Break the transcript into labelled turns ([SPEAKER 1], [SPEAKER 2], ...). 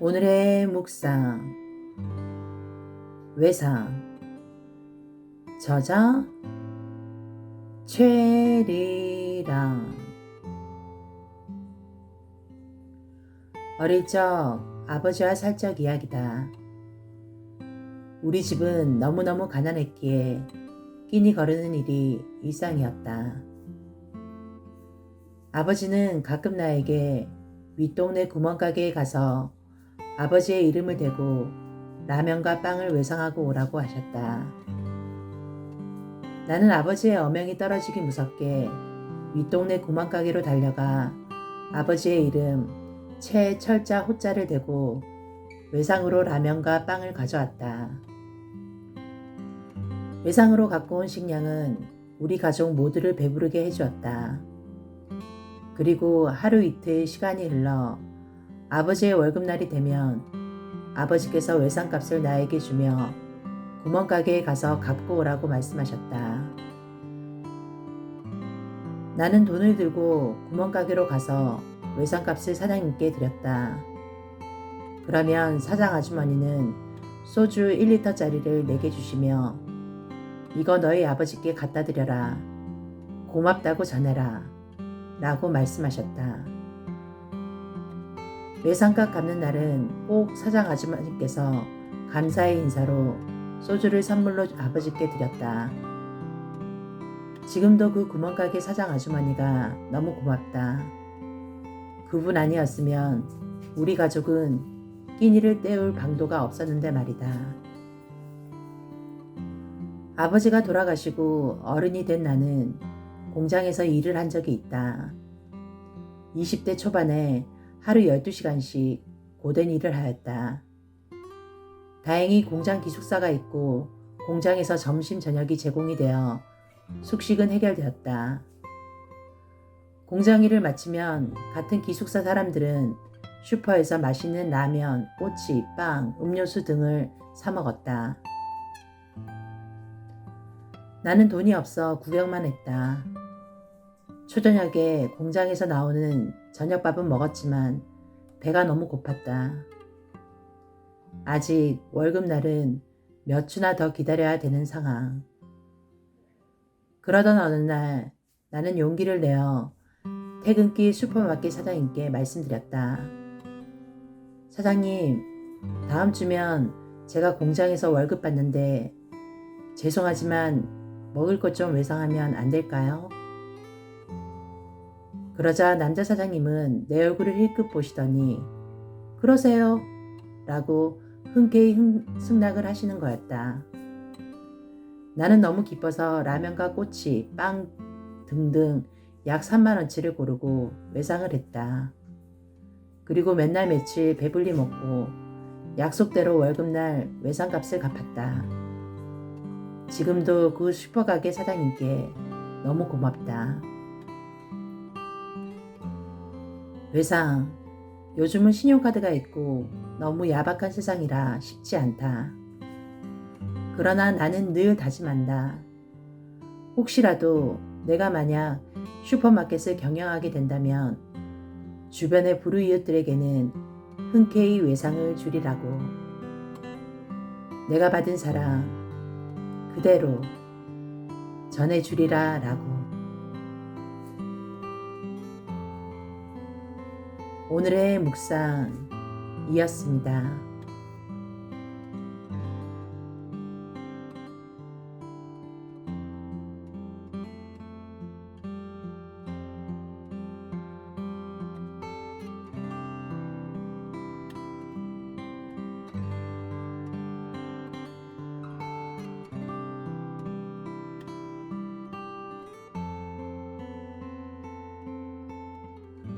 [SPEAKER 1] 오늘의 묵상 외상 저자 최리랑 어릴 적 아버지와 살적 이야기다. 우리 집은 너무너무 가난했기에 끼니 거르는 일이 일상이었다. 아버지는 가끔 나에게 윗동네 구멍가게에 가서 아버지의 이름을 대고 라면과 빵을 외상하고 오라고 하셨다. 나는 아버지의 어명이 떨어지기 무섭게 윗동네 구멍가게로 달려가 아버지의 이름 최철자 호자를 대고 외상으로 라면과 빵을 가져왔다. 외상으로 갖고 온 식량은 우리 가족 모두를 배부르게 해주었다. 그리고 하루 이틀 시간이 흘러 아버지의 월급날이 되면 아버지께서 외상값을 나에게 주며 구멍가게에 가서 갚고 오라고 말씀하셨다. 나는 돈을 들고 구멍가게로 가서 외상값을 사장님께 드렸다. 그러면 사장 아주머니는 소주 1리터짜리를 내게 주시며 이거 너희 아버지께 갖다 드려라. 고맙다고 전해라. 라고 말씀하셨다. 외상값 갚는 날은 꼭 사장 아주머니께서 감사의 인사로 소주를 선물로 아버지께 드렸다. 지금도 그 구멍가게 사장 아주머니가 너무 고맙다. 그분 아니었으면 우리 가족은 끼니를 때울 방도가 없었는데 말이다. 아버지가 돌아가시고 어른이 된 나는 공장에서 일을 한 적이 있다. 20대 초반에 하루 12시간씩 고된 일을 하였다. 다행히 공장 기숙사가 있고 공장에서 점심 저녁이 제공이 되어 숙식은 해결되었다. 공장 일을 마치면 같은 기숙사 사람들은 슈퍼에서 맛있는 라면, 꼬치, 빵, 음료수 등을 사 먹었다. 나는 돈이 없어 구경만 했다. 초저녁에 공장에서 나오는 저녁밥은 먹었지만 배가 너무 고팠다. 아직 월급날은 몇 주나 더 기다려야 되는 상황. 그러던 어느 날 나는 용기를 내어 퇴근길 슈퍼마켓 사장님께 말씀드렸다. 사장님, 다음 주면 제가 공장에서 월급 받는데 죄송하지만 먹을 것 좀 외상하면 안 될까요? 그러자 남자 사장님은 내 얼굴을 힐끗 보시더니 그러세요 라고 흔쾌히 승낙을 하시는 거였다. 나는 너무 기뻐서 라면과 꼬치, 빵 등등 약 3만원치를 고르고 외상을 했다. 그리고 맨날 며칠 배불리 먹고 약속대로 월급날 외상값을 갚았다. 지금도 그 슈퍼가게 사장님께 너무 고맙다. 외상, 요즘은 신용카드가 있고 너무 야박한 세상이라 쉽지 않다. 그러나 나는 늘 다짐한다. 혹시라도 내가 만약 슈퍼마켓을 경영하게 된다면 주변의 불우이웃들에게는 흔쾌히 외상을 주리라고. 내가 받은 사랑 그대로 전해주리라 라고. 오늘의 묵상이었습니다.